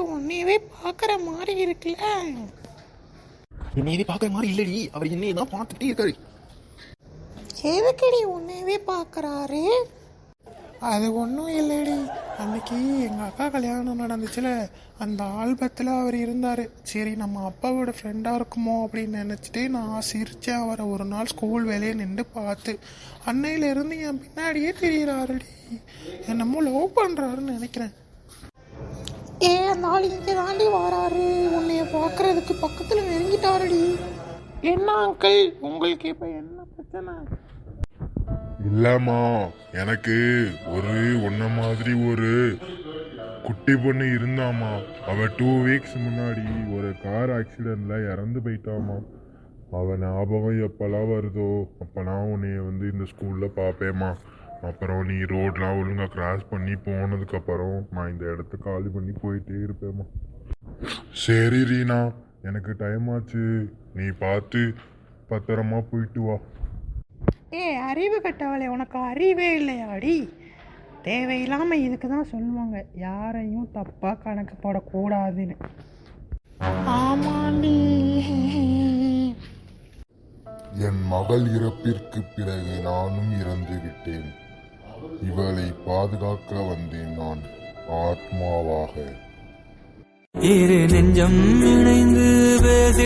உன்னையவே பாக்குற மாதிரி இருக்குல்ல. என்னையவே பார்க்குற மாதிரி இல்லடி. அவர் என்னைய தான் பார்த்துட்டே இருக்காரு. எதுக்கடி உன்னையவே பாக்குறாரு அது ஒன்றும் இல்லைடி. அன்னைக்கு எங்கள் அக்கா கல்யாணம் நடந்துச்சுல அந்த ஆல்பத்தில் அவர் இருந்தார். சரி நம்ம அப்பாவோட ஃப்ரெண்டாக இருக்குமோ அப்படின்னு நினச்சிட்டு நான் சிரிச்சேன். அவரை ஒரு நாள் ஸ்கூல் வேலையை நின்று பார்த்து அன்னையிலேருந்து என் பின்னாடியே தெரிகிறாருடி என்னமோ லவ் பண்ணுறாருன்னு நினைக்கிறேன். ஏ அந்த ஆள் இங்கே தாண்டி வராரு. உன்னைய பார்க்கறதுக்கு பக்கத்தில் நெருங்கிட்டாருடி. என்ன அங்கிள் உங்களுக்கு இப்போ என்ன பிரச்சனை? இல்லம்மா எனக்கு ஒரு உன்ன மாதிரி ஒரு குட்டி பொண்ணு இருந்தாமா அவ டூ வீக்ஸ் முன்னாடி ஒரு கார் ஆக்சிடென்ட்ல இறந்து போயிட்டாமா அவ ஞாபகம் எப்பெல்லாம் வருதோ அப்பெல்லாம் உன்னைய வந்து இந்த ஸ்கூல்ல பார்ப்பேம்மா அப்புறம் நீ ரோட்லாம் ஒழுங்காக கிராஸ் பண்ணி போனதுக்கப்புறம் நான் இந்த இடத்த காலி பண்ணி போயிட்டே இருப்பேம்மா. சரி ரீனா எனக்கு டைம் ஆச்சு. நீ பார்த்து பத்திரமா போயிட்டு வா. ஏ அறிவு கட்டவளே உனக்கு அறிவே இல்லையாடி? தேவையில்லாமல் இதுக்கு தான் சொல்லுவாங்க. யாரையும் தப்பாக கணக்கு போடக்கூடாதுன்னு. ஆமாண்டி என் மகள் இறப்பிற்கு பிறகு நானும் இறந்து விட்டேன் இவளை பாதுகாக்க வந்தேன் நான் ஆத்மாவாக. இரு நெஞ்சம் இணைந்து பேசி